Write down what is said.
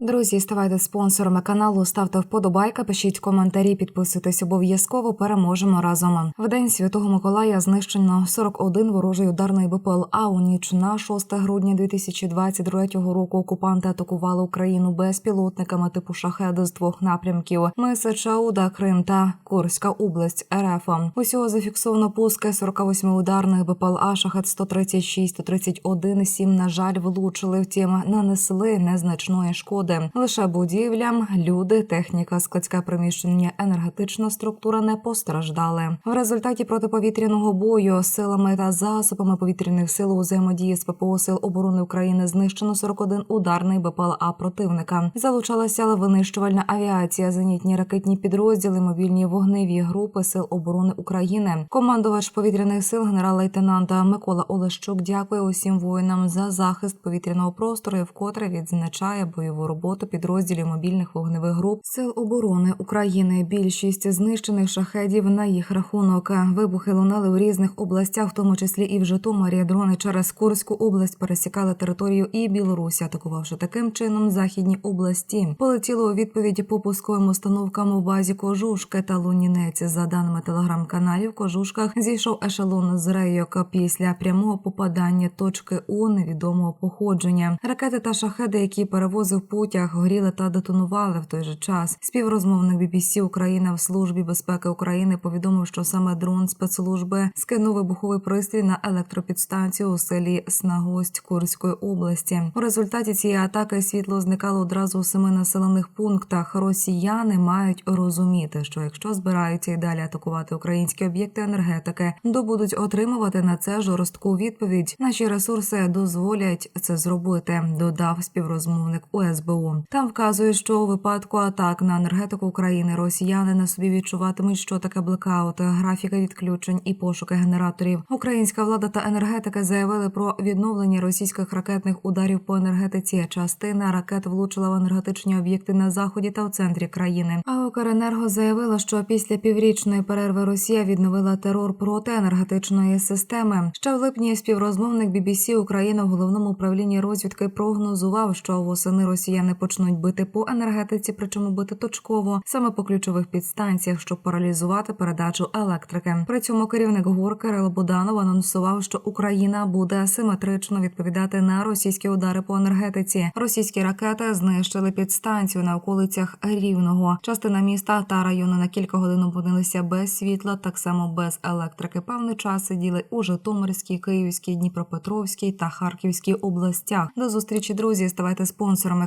Друзі, ставайте спонсорами каналу, ставте вподобайка, пишіть коментарі, підписуйтесь обов'язково. Переможемо разом. В день Святого Миколая знищено 41 ворожий ударний БПЛА. У ніч на 6 грудня 2023 року. Окупанти атакували Україну безпілотниками типу шахеди з двох напрямків: Миса Чауда, Крим та Курська область РФ. Усього зафіксовано пуски 48 ударних БПЛА шахет 136, 131, 7, на жаль, влучили. Втім, нанесли незначної шкоди. Лише будівлям, люди, техніка, складське приміщення, енергетична структура не постраждали. В результаті протиповітряного бою силами та засобами повітряних сил у взаємодії з ППО сил оборони України знищено 41 ударний БПЛА противника. Залучалася винищувальна авіація, зенітні ракетні підрозділи, мобільні вогневі групи сил оборони України. Командувач повітряних сил генерал-лейтенант Микола Олещук дякує усім воїнам за захист повітряного простору вкотре відзначає бойову роботу підрозділів мобільних вогневих груп сил оборони України. Більшість знищених шахедів на їх рахунок. Вибухи лунали у різних областях, в тому числі і в Житомирі. Дрони через Курську область пересікали територію і Білорусі, атакувавши таким чином західні області. Полетіло у відповідь по пусковим установкам у базі Кожушки та Лунінець. За даними телеграм-каналів, Кожушках зійшов ешелон з рейок після прямого попадання точки У невідомого походження. Ракети та шахеди, які перевозив путях, горіли та детонували в той же час. Співрозмовник BBC Україна в службі безпеки України повідомив, що саме дрон спецслужби скинув вибуховий пристрій на електропідстанцію у селі Снагость Курської області. У результаті цієї атаки світло зникало одразу у семи населених пунктах. Росіяни мають розуміти, що якщо збираються і далі атакувати українські об'єкти енергетики, то будуть отримувати на це жорстку відповідь. Наші ресурси дозволять це зробити. Додав співрозмовник УСБУ. Там вказує, що у випадку атак на енергетику України росіяни на собі відчуватимуть, що таке блекаут, графіка відключень і пошуки генераторів. Українська влада та енергетика заявили про відновлення російських ракетних ударів по енергетиці. Частина ракет влучила в енергетичні об'єкти на заході та у центрі країни. А Укренерго заявила, що після піврічної перерви Росія відновила терор проти енергетичної системи. Ще в липні співрозмовник BBC Україна в головному управлінні розвідки прогнозував, що восени росіяни почнуть бити по енергетиці, причому бити точково саме по ключових підстанціях, щоб паралізувати передачу електрики. При цьому керівник ГУР Кирило Буданов анонсував, що Україна буде асиметрично відповідати на російські удари по енергетиці. Російські ракети знищили підстанцію на околицях Рівного. Частина міста та району на кілька годин опинилися без світла, так само без електрики. Певний час сиділи у Житомирській, Київській, Дніпропетровській та Харківській областях. До зустрічі, друзі. Ставайте спонсорами